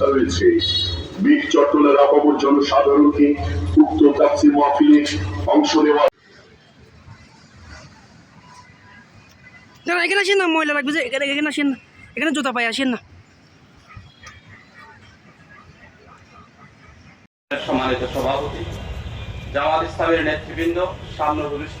ব্যবস্থা রয়েছে। বীর চট্টলের আপামর জনসাধারণকে উক্ত তাফসির মাহফিলে অংশ নেওয়া এখানে আসেন না ময়লা লাগবে যে এখানে এখানে আসেন না। এখানে জুতা পাই আসেন না। সম্মানিত সভাপতি জামাত ইসলামের নেতৃবৃন্দ সামনে ভূমিষ্ঠ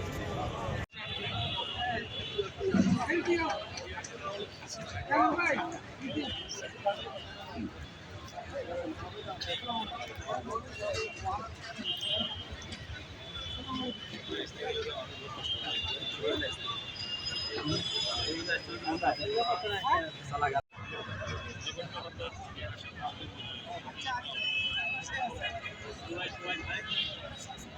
Thank you.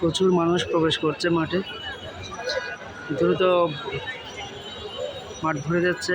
প্রচুর মানুষ প্রবেশ করছে মাঠে। দ্রুত মাঠ ভরে যাচ্ছে।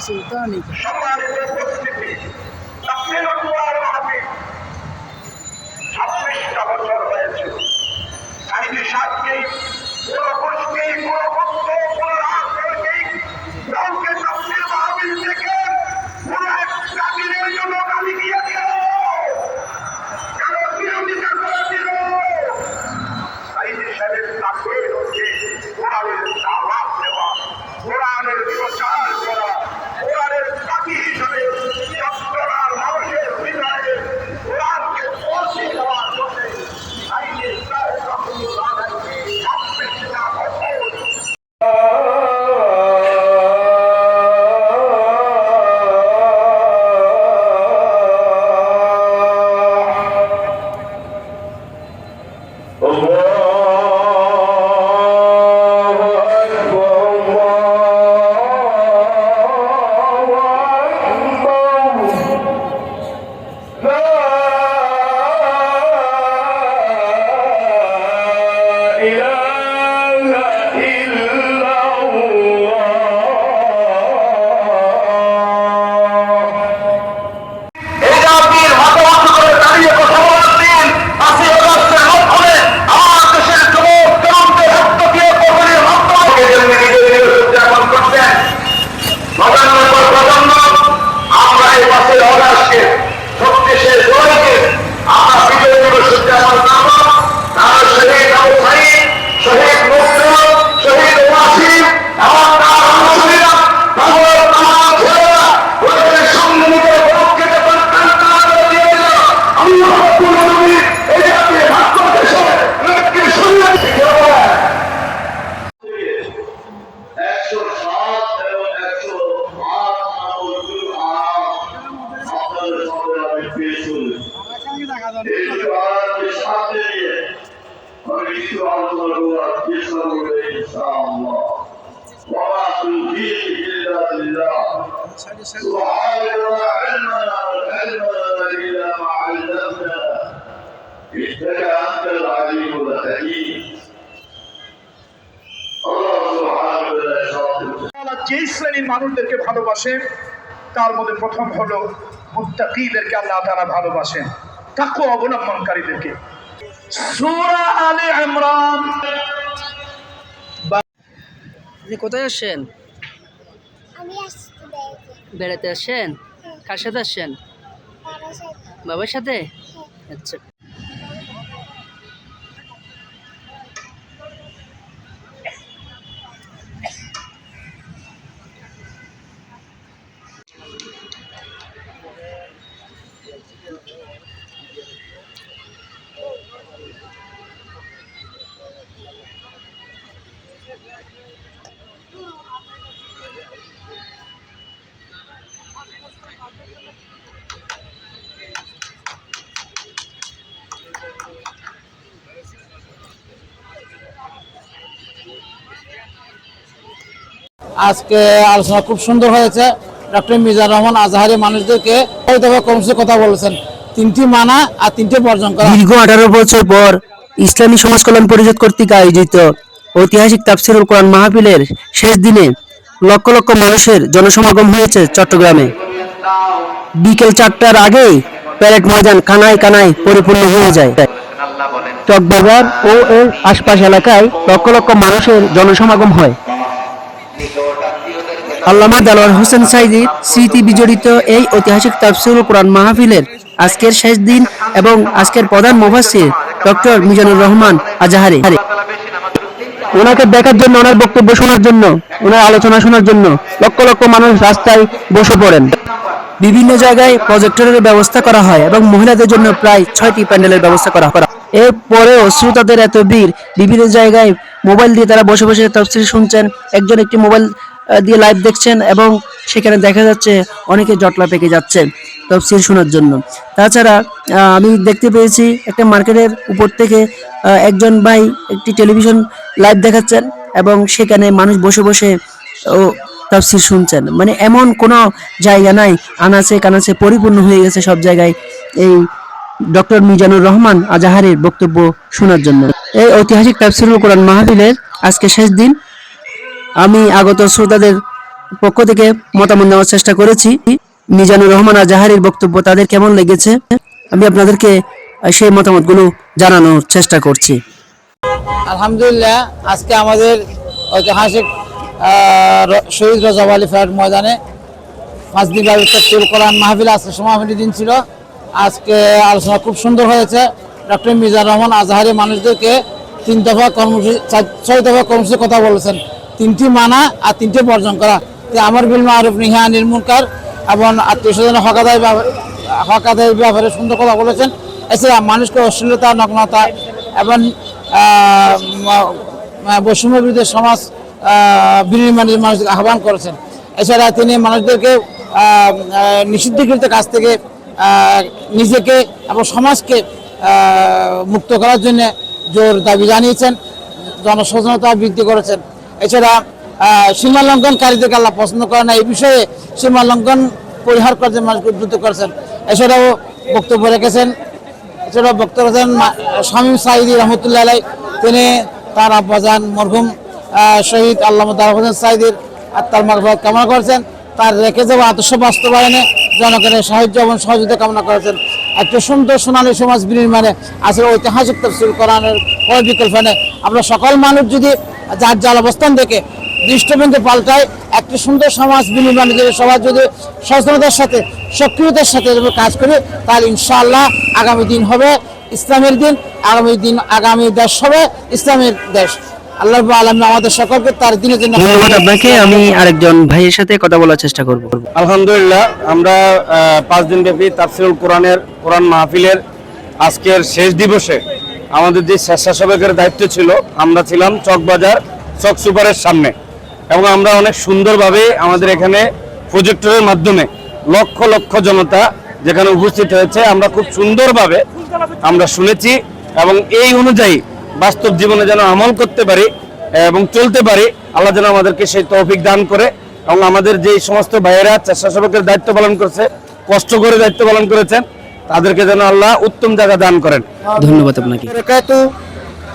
sultánica. إنك أنت العليم الحكيم الله سبحانه وتعالى আল্লাহ যে শ্রেণীর মানুষদেরকে ভালোবাসেন তার মধ্যে প্রথম হলো মুত্তাকিদেরকে আল্লাহ তারা ভালোবাসেন তাকে অবলম্বনকারীদেরকে সূরা আলে ইমরান আপনি কোথায় আসছেন আমি আসছি বেড়াতে বেড়াতে আসছেন কার সাথে আসছেন বাবার সাথে বাবার সাথে আচ্ছা আজকে আলোচনা খুব সুন্দর হয়েছে। ডক্টর মিজানুর রহমান আজহারি মানুষদেরকে কর্মসূচি কথা বলেছেন। তিনটি মানা আর তিনটি বর্জন করা। দীর্ঘ আঠারো বছর পর ইসলামী সমাজ কল্যাণ পরিষদ কর্তৃক আয়োজিত ঐতিহাসিক তাফসিরুল কোরআন মাহফিলের শেষ দিনে লক্ষ লক্ষ মানুষের জনসমাগম হয়েছে চট্টগ্রামে। বিকেল চারটার আগেই প্যারেড ময়দান কানায় কানায় পরিপূর্ণ হয়ে যায়। চকবাজার ও এর আশপাশ এলাকায় লক্ষ লক্ষ মানুষের জনসমাগম হয়। আল্লামা দেলোয়ার হোসেন সাইদির স্মৃতি বিজড়িত এই ঐতিহাসিক তাফসিরুল কোরআন মাহফিলের আজকের শেষ দিন এবং আজকের প্রধান মুফাসসির ডক্টর মিজানুর রহমান আজাহারি। ওনাকে দেখার জন্য, ওনার বক্তব্য শোনার জন্য, ওনার আলোচনা শোনার জন্য লক্ষ লক্ষ মানুষ রাস্তায় বসে পড়েন। বিভিন্ন জায়গায় প্রজেক্টরের ব্যবস্থা করা হয় এবং মহিলাদের জন্য প্রায় ছয়টি প্যান্ডেলের ব্যবস্থা করা হয়। এরপরেও শ্রোতাদের এত ভিড়, বিভিন্ন জায়গায় মোবাইল দিয়ে তারা বসে বসে তফসিল শুনছেন, একজন একটি মোবাইল দিয়ে লাইভ দেখছেন এবং সেখানে দেখা যাচ্ছে অনেকে জটলা পেকে যাচ্ছে তফসিল শোনার জন্য। তাছাড়া আমি দেখতে পেয়েছি একটা মার্কেটের উপর থেকে একজন ভাই একটি টেলিভিশন লাইভ দেখাচ্ছেন এবং সেখানে মানুষ বসে বসে, ও তাফসির শুনছেন। মানে এমন কোনো জায়গা নাই, আনাচে কানাচে পরিপূর্ণ হয়ে গেছে সব জায়গায় এই ডক্টর মিজানুর রহমান আজাহারের বক্তব্য শোনার জন্য। এই ঐতিহাসিক তাফসিরুল কোরআন মাহফিলের আজকে শেষ দিন। আমি আগত শ্রোতাদের পক্ষ থেকে মতামত নেওয়ার চেষ্টা করেছি। মিজানুর রহমান আজাহারের বক্তব্য তাদের কেমন লেগেছে? আমি আপনাদেরকে সেই মতামতগুলো জানানোর চেষ্টা করছি। আলহামদুলিল্লাহ, আজকে আমাদের ঐতিহাসিক শহীদ রজব আলী ফ্যাট ময়দানে পাঁচ দিন ব্যাপী তফসিল কোরআন মাহফিল, আজকে সমাপনী দিন ছিল। আজকে আলোচনা খুব সুন্দর হয়েছে। ডক্টর মিজানুর রহমান আজহারি মানুষদেরকে তিন দফা কর্মসূচি ছয় দফা কর্মসূচি কথা বলেছেন। তিনটি মানা আর তিনটি বর্জন করা। আমার বিল মারুফ নিহা নির্মূলকার এবং আত্মীয় স্বজনের হকাদায় হকাদায় ব্যাপারে সুন্দর কথা বলেছেন। এছাড়া মানুষকে অশ্লীলতা নগ্নতা এবং বৈষম্য বিরুদ্ধে সমাজ আহ, বিনির্মাণের মানুষকে আহ্বান করেছেন। এছাড়া তিনি মানুষদেরকে নিষিদ্ধকৃত কাজ থেকে নিজেকে এবং সমাজকে মুক্ত করার জন্য জোর দাবি জানিয়েছেন, জনসচেতনতা বৃদ্ধি করেছেন। এছাড়া সীমা লঙ্ঘনকারীদেরকে আল্লাহ পছন্দ করে না, এই বিষয়ে সীমা লঙ্ঘন পরিহার করতে মানুষকে উদ্বুদ্ধ করেছেন। এছাড়াও বক্তব্য রেখেছেন, এছাড়াও বক্তব্য রাখেন স্বামী সাইদি রহমতুল্লাহ আলাই তিনি তার আব্বাজান মরহুম শহীদ আল্লাহ হোসেন সাইদির আত্মার মারফত কামনা করেছেন। তার রেখে যাওয়া আদর্শ বাস্তবায়নে জনগণের সাহায্য এবং সহযোগিতা কামনা করেছেন। একটা সুন্দর সোনালী সমাজ বিনির্মাণে আসলে ঐতিহাসিক তফসিল বিকল্প নেই। আমরা সকল মানুষ যদি যার যার অবস্থান দেখে দৃষ্টিবিন্দু পাল্টায়, একটি সুন্দর সমাজ বিনির্মাণে যদি সবাই যদি সচেতনতার সাথে, সক্রিয়তার সাথে যদি কাজ করি, তাহলে ইনশাআল্লাহ আগামী দিন হবে ইসলামের দিন, আগামী দিন, আগামী দেশ হবে ইসলামের দেশ। আল্লাহ আলম আমাদের সকলকে তার দিনের জন্য ধন্যবাদ আপনাকে। আমি আরেকজন ভাইয়ের সাথে কথা বলার চেষ্টা করব। আলহামদুলিল্লাহ আমরা পাঁচ দিন ব্যাপী তাফসিরুল কোরআনের কোরআন মাহফিলের আজকের শেষ দিবসে আমাদের যে স্বেচ্ছাসেবকের দায়িত্ব ছিল আমরা ছিলাম চকবাজার চক সুপারের সামনে। এবং আমরা অনেক সুন্দরভাবে আমাদের এখানে প্রজেক্টরের মাধ্যমে লক্ষ লক্ষ জনতা যেখানে উপস্থিত হয়েছে আমরা খুব সুন্দরভাবে আমরা শুনেছি এবং এই অনুযায়ী বাস্তব জীবনে যেন আমল করতে পারি এবং চলতে পারি আল্লাহ যেন আমাদেরকে সেই তৌফিক দান করে এবং আমাদের যে সমস্ত ভাইয়েরা স্বেচ্ছাসেবকের দায়িত্ব পালন করছে কষ্ট করে দায়িত্ব পালন করেছেন তাদেরকে যেন আল্লাহ উত্তম জায়গা দান করেন। ধন্যবাদ আপনাকে।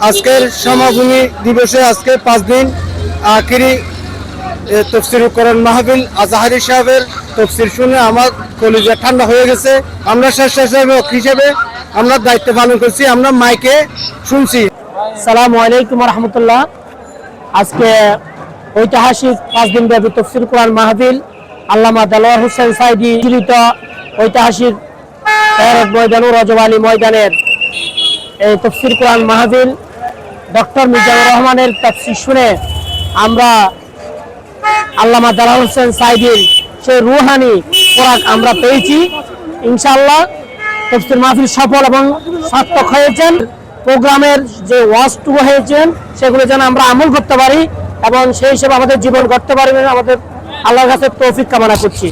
আজকের সমাভূমি দিবসে আজকে পাঁচ দিন আখিরি তফসির করেন মাহবিল আজাহারি সাহেবের তফসির শুনে আমার কলিজা ঠান্ডা হয়ে গেছে। আমরা স্বেচ্ছাসেবক হিসেবে আমরা দায়িত্ব পালন করছি আমরা মাইকে শুনছি। সালাম আলাইকুম রহমতুল্লাহ আজকে ঐতিহাসিক পাঁচ দিন ব্যাপী তফসিল কোরআন মাহফিল আল্লামা দেলোয়ার হোসেন সাইদি জীবিত ঐতিহাসিক প্যারেড ময়দান রজব আলী ময়দানের এই তফসিল কোরআন মাহফিল ডক্টর মিজানুর রহমানের তফসির শুনে আমরা আল্লামা দেলোয়ার হোসেন সাইদির সেই রুহানি খোরাক আমরা পেয়েছি। ইনশাআল্লাহ তফসির মাহফিল সফল এবং সার্থক হয়েছেন। প্রোগ্রামের যে ওয়াজটুকু হয়েছেন, সেগুলো যেন আমরা আমল করতে পারি এবং সেই হিসেবে আমাদের জীবন করতে পারি আমাদের আল্লাহর কাছে তৌফিক কামনা করছি।